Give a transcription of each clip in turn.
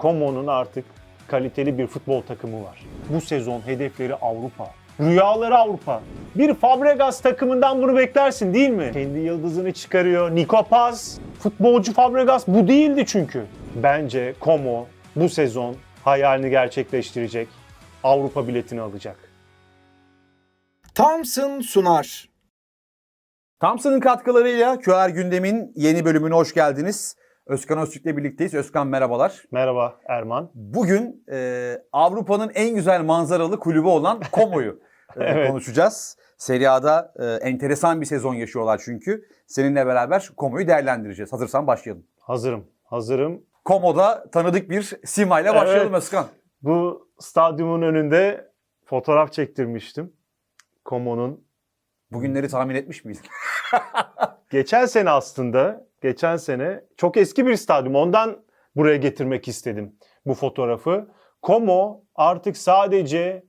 Como'nun artık kaliteli bir futbol takımı var. Bu sezon hedefleri Avrupa. Rüyaları Avrupa. Bir Fabregas takımından bunu beklersin değil mi? Kendi yıldızını çıkarıyor. Niko Paz. Futbolcu Fabregas bu değildi çünkü. Bence Como bu sezon hayalini gerçekleştirecek. Avrupa biletini alacak. Thompson sunar. Thompson'ın katkılarıyla QR Gündem'in yeni bölümüne hoş geldiniz. Özkan Öztürk'le birlikteyiz. Özkan merhabalar. Merhaba Erman. Bugün e, Avrupa'nın en güzel manzaralı kulübü olan Como'yu e, Evet. konuşacağız. Serie A'da e, enteresan bir sezon yaşıyorlar çünkü. Seninle beraber Como'yu değerlendireceğiz. Hazırsan başlayalım. Hazırım. Hazırım. Como'da tanıdık bir simayla başlayalım Evet. Özkan. Bu stadyumun önünde fotoğraf çektirmiştim. Como'nun Bugünleri tahmin etmiş miyiz? Geçen sene aslında, geçen sene çok eski bir stadyum. Ondan buraya getirmek istedim bu fotoğrafı. Como artık sadece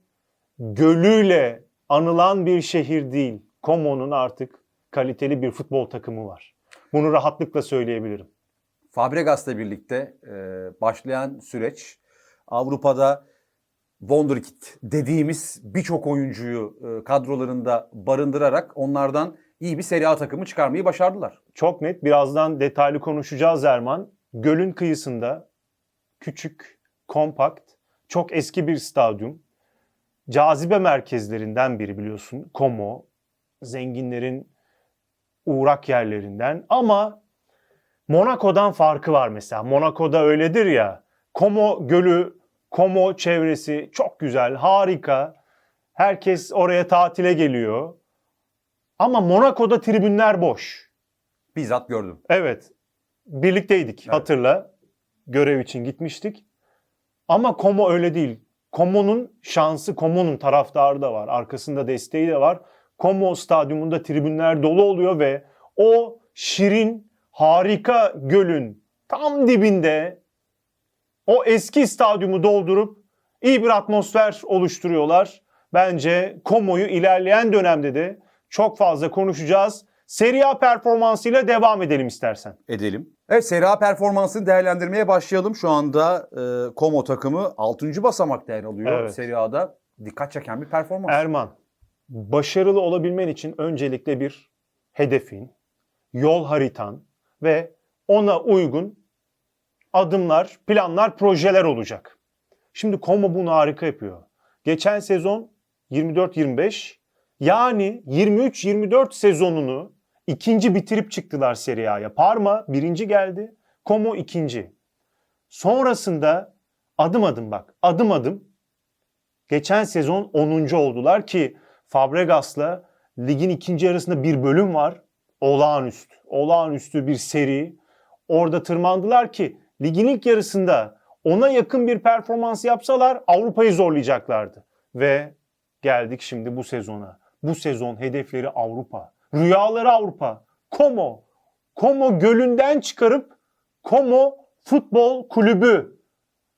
gölüyle anılan bir şehir değil. Como'nun artık kaliteli bir futbol takımı var. Bunu rahatlıkla söyleyebilirim. Fabregas'la birlikte e, başlayan süreç Avrupa'da Wonderkid dediğimiz birçok oyuncuyu e, kadrolarında barındırarak onlardan iyi bir Serie A takımı çıkarmayı başardılar. Çok net, birazdan detaylı konuşacağız Erman. Gölün kıyısında küçük, kompakt, çok eski bir stadyum. Cazibe merkezlerinden biri biliyorsun. Como, zenginlerin uğrak yerlerinden ama Monaco'dan farkı var mesela. Monaco'da öyledir ya. Como Gölü, Como çevresi çok güzel, harika. Herkes oraya tatile geliyor. Ama Monaco'da tribünler boş. Bizzat gördüm. Evet. Birlikteydik Evet. hatırla. Görev için gitmiştik. Ama Como öyle değil. Como'nun şansı, Como'nun taraftarı da var. Arkasında desteği de var. Como stadyumunda tribünler dolu oluyor ve o şirin, harika gölün tam dibinde o eski stadyumu doldurup iyi bir atmosfer oluşturuyorlar. Bence Como'yu ilerleyen dönemde de çok fazla konuşacağız. Serie A performansıyla devam edelim istersen. Edelim. Evet Serie A performansını değerlendirmeye başlayalım. Şu anda e, Como takımı 6. basamakta yer alıyor. Evet. Serie A'da dikkat çeken bir performans. Erman, başarılı olabilmen için öncelikle bir hedefin, yol haritan ve ona uygun adımlar, planlar, projeler olacak. Şimdi Como bunu harika yapıyor. Geçen sezon 24-25 yani 23-24 sezonunu ikinci bitirip çıktılar Serie A'ya. Parma birinci geldi, Como ikinci. Sonrasında adım adım bak, adım adım Geçen sezon 10. oldular ki Fabregas'la ligin ikinci yarısında bir bölüm var. Olağanüstü. Olağanüstü bir seri. Orada tırmandılar ki ligin ilk yarısında ona yakın bir performans yapsalar Avrupa'yı zorlayacaklardı. Ve geldik şimdi bu sezona. Bu sezon hedefleri Avrupa. Rüyaları Avrupa. Como. Como gölünden çıkarıp Como Futbol Kulübü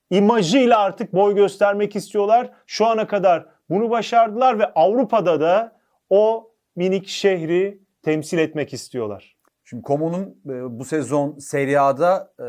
imajıyla artık boy göstermek istiyorlar. Şu ana kadar bunu başardılar ve Avrupa'da da o minik şehri temsil etmek istiyorlar. Şimdi Como'nun e, bu sezon Serie A'da e,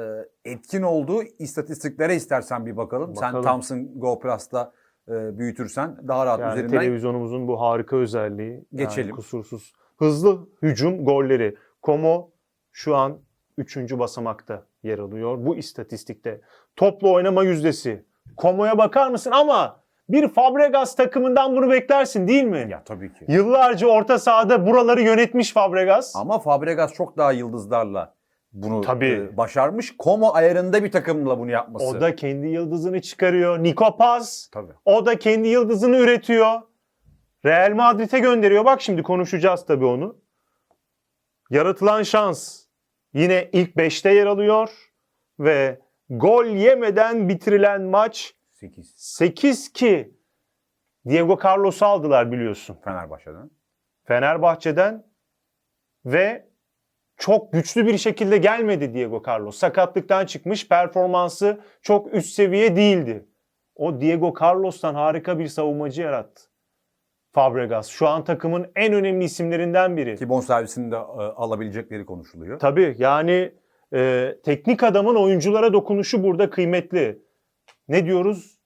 etkin olduğu istatistiklere istersen bir bakalım. Sen Bakalım. Thompson Go Plus'ta e, büyütürsen daha rahat Yani üzerinden televizyonumuzun bu harika özelliği. yani Geçelim. kusursuz. Hızlı hücum golleri. Como şu an 3. basamakta yer alıyor bu istatistikte. Toplu oynama yüzdesi. Como'ya bakar mısın ama bir Fabregas takımından bunu beklersin değil mi? Ya tabii ki. Yıllarca orta sahada buraları yönetmiş Fabregas. Ama Fabregas çok daha yıldızlarla bunu Tabii. e, başarmış. Como ayarında bir takımla bunu yapması. O da kendi yıldızını çıkarıyor. Niko Paz. tabii. O da kendi yıldızını üretiyor. Real Madrid'e gönderiyor. Bak şimdi konuşacağız tabii onu. Yaratılan şans yine ilk 5'te yer alıyor ve gol yemeden bitirilen maç 8 8 ki Diego Carlos'u aldılar biliyorsun. Fenerbahçe'den. Fenerbahçe'den ve çok güçlü bir şekilde gelmedi Diego Carlos. Sakatlıktan çıkmış, performansı çok üst seviye değildi. O Diego Carlos'tan harika bir savunmacı yarattı. Fabregas şu an takımın en önemli isimlerinden biri. Ki bonservisini de e, alabilecekleri konuşuluyor. Tabii yani e, teknik adamın oyunculara dokunuşu burada kıymetli. Ne diyoruz?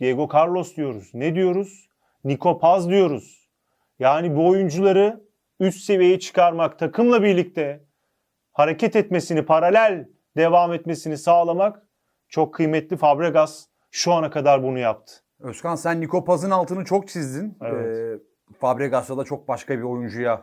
Diego Carlos diyoruz. Ne diyoruz? Nico Paz diyoruz. Yani bu oyuncuları üst seviyeye çıkarmak, takımla birlikte hareket etmesini, paralel devam etmesini sağlamak çok kıymetli. Fabregas şu ana kadar bunu yaptı. Özkan sen Niko Paz'ın altını çok çizdin. Evet. Ee, Fabregas'ta da çok başka bir oyuncuya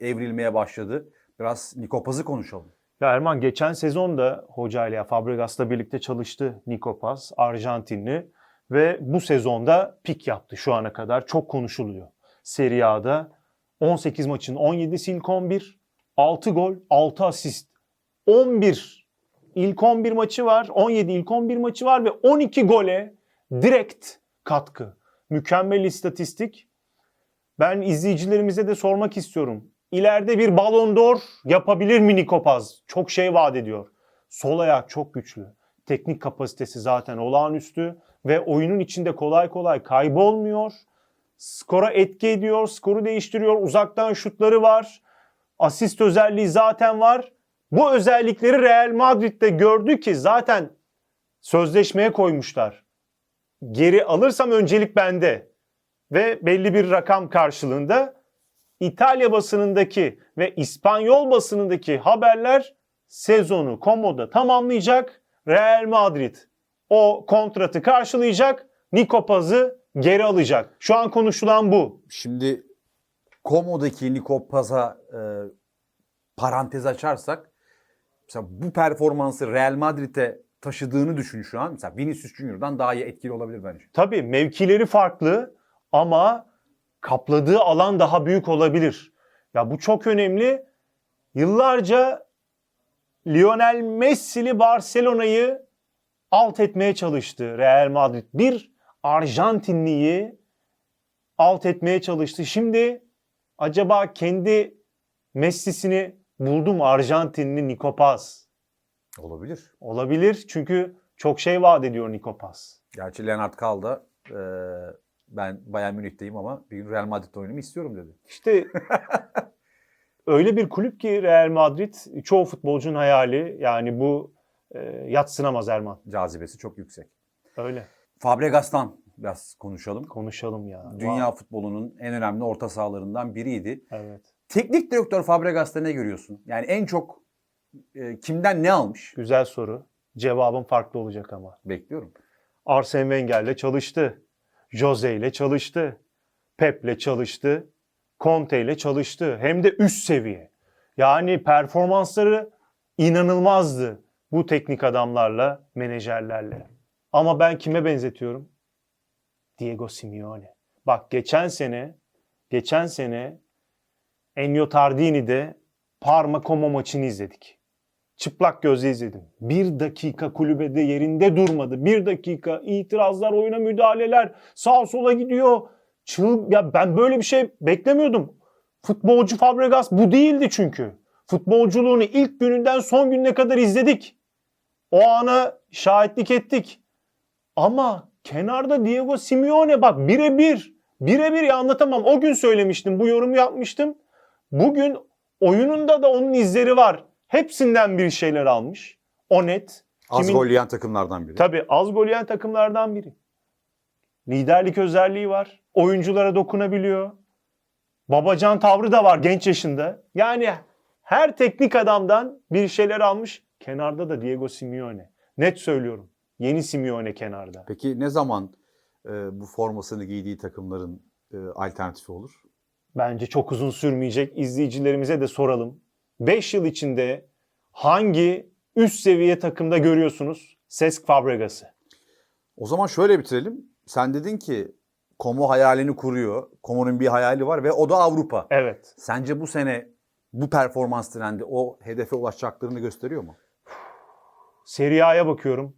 e, evrilmeye başladı. Biraz Niko Paz'ı konuşalım. Ya Erman geçen sezon da hocayla Fabregas'la birlikte çalıştı Nico Paz, Arjantinli ve bu sezonda pik yaptı şu ana kadar. Çok konuşuluyor. Serie A'da 18 maçın 17'si ilk 11, 6 gol, 6 asist. 11 ilk 11 maçı var, 17 ilk 11 maçı var ve 12 gole direkt katkı. Mükemmel istatistik. Ben izleyicilerimize de sormak istiyorum. İleride bir Ballon d'Or yapabilir mi Nico Paz? Çok şey vaat ediyor. Sol ayak çok güçlü. Teknik kapasitesi zaten olağanüstü ve oyunun içinde kolay kolay kaybolmuyor. Skora etki ediyor, skoru değiştiriyor. Uzaktan şutları var. Asist özelliği zaten var. Bu özellikleri Real Madrid'de gördü ki zaten sözleşmeye koymuşlar. Geri alırsam öncelik bende ve belli bir rakam karşılığında İtalya basınındaki ve İspanyol basınındaki haberler sezonu Komo'da tamamlayacak. Real Madrid o kontratı karşılayacak. Nico Paz'ı geri alacak. Şu an konuşulan bu. Şimdi Komo'daki Niko Paz'a e, parantez açarsak mesela bu performansı Real Madrid'e taşıdığını düşün şu an. Mesela Vinicius Junior'dan daha iyi etkili olabilir bence. Tabii mevkileri farklı ama kapladığı alan daha büyük olabilir. Ya bu çok önemli. Yıllarca Lionel Messi'li Barcelona'yı alt etmeye çalıştı Real Madrid. Bir Arjantinliyi alt etmeye çalıştı. Şimdi acaba kendi Messi'sini buldu mu Arjantinli Nico Paz? Olabilir. Olabilir çünkü çok şey vaat ediyor Nico Paz. Gerçi Leonard Kal da e, ben Bayern Münih'teyim ama bir gün Real Madrid oyunumu istiyorum dedi. İşte öyle bir kulüp ki Real Madrid çoğu futbolcunun hayali. Yani bu e, yatsınamaz Erman. Cazibesi çok yüksek. Öyle. Fabregas'tan biraz konuşalım. Konuşalım ya. Dünya Vay. futbolunun en önemli orta sahalarından biriydi. Evet. Teknik direktör Fabregas'ta ne görüyorsun? Yani en çok e, kimden ne almış? Güzel soru. Cevabım farklı olacak ama. Bekliyorum. Arsene Wenger'le çalıştı. Jose ile çalıştı. Pep'le çalıştı. Conte ile çalıştı. Hem de üst seviye. Yani performansları inanılmazdı bu teknik adamlarla, menajerlerle. Ama ben kime benzetiyorum? Diego Simeone. Bak geçen sene, geçen sene Ennio Tardini'de Parma Como maçını izledik. Çıplak gözle izledim. Bir dakika kulübede yerinde durmadı. Bir dakika itirazlar, oyuna müdahaleler, sağa sola gidiyor. Çığ, ya ben böyle bir şey beklemiyordum. Futbolcu Fabregas bu değildi çünkü. Futbolculuğunu ilk gününden son gününe kadar izledik. O ana şahitlik ettik. Ama kenarda Diego Simeone bak birebir. Birebir ya anlatamam. O gün söylemiştim. Bu yorumu yapmıştım. Bugün oyununda da onun izleri var. Hepsinden bir şeyler almış. O net. Az Kimin- gol yiyen takımlardan biri. Tabii az gol yiyen takımlardan biri. Liderlik özelliği var. Oyunculara dokunabiliyor. Babacan tavrı da var genç yaşında. Yani her teknik adamdan bir şeyler almış. Kenarda da Diego Simeone. Net söylüyorum. Yeni Simeone kenarda. Peki ne zaman e, bu formasını giydiği takımların e, alternatifi olur? Bence çok uzun sürmeyecek. İzleyicilerimize de soralım. 5 yıl içinde hangi üst seviye takımda görüyorsunuz Cesc Fabregas'ı? O zaman şöyle bitirelim. Sen dedin ki Como hayalini kuruyor. Como'nun bir hayali var ve o da Avrupa. Evet. Sence bu sene bu performans trendi o hedefe ulaşacaklarını gösteriyor mu? Serie A'ya bakıyorum.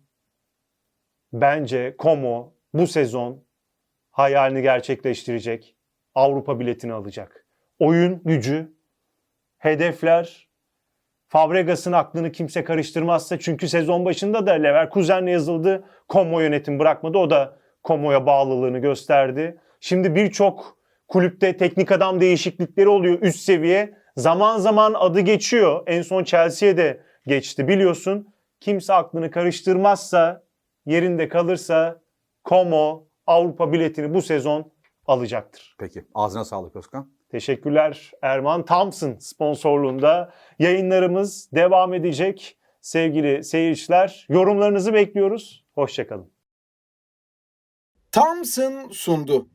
Bence Como bu sezon hayalini gerçekleştirecek. Avrupa biletini alacak. Oyun gücü, hedefler, Fabregas'ın aklını kimse karıştırmazsa çünkü sezon başında da Leverkusen'le yazıldı. Como yönetim bırakmadı. O da Como'ya bağlılığını gösterdi. Şimdi birçok kulüpte teknik adam değişiklikleri oluyor üst seviye. Zaman zaman adı geçiyor. En son Chelsea'ye de geçti biliyorsun. Kimse aklını karıştırmazsa yerinde kalırsa Como Avrupa biletini bu sezon alacaktır. Peki. Ağzına sağlık Özkan. Teşekkürler Erman Thompson sponsorluğunda yayınlarımız devam edecek. Sevgili seyirciler yorumlarınızı bekliyoruz. Hoşçakalın. Thompson sundu.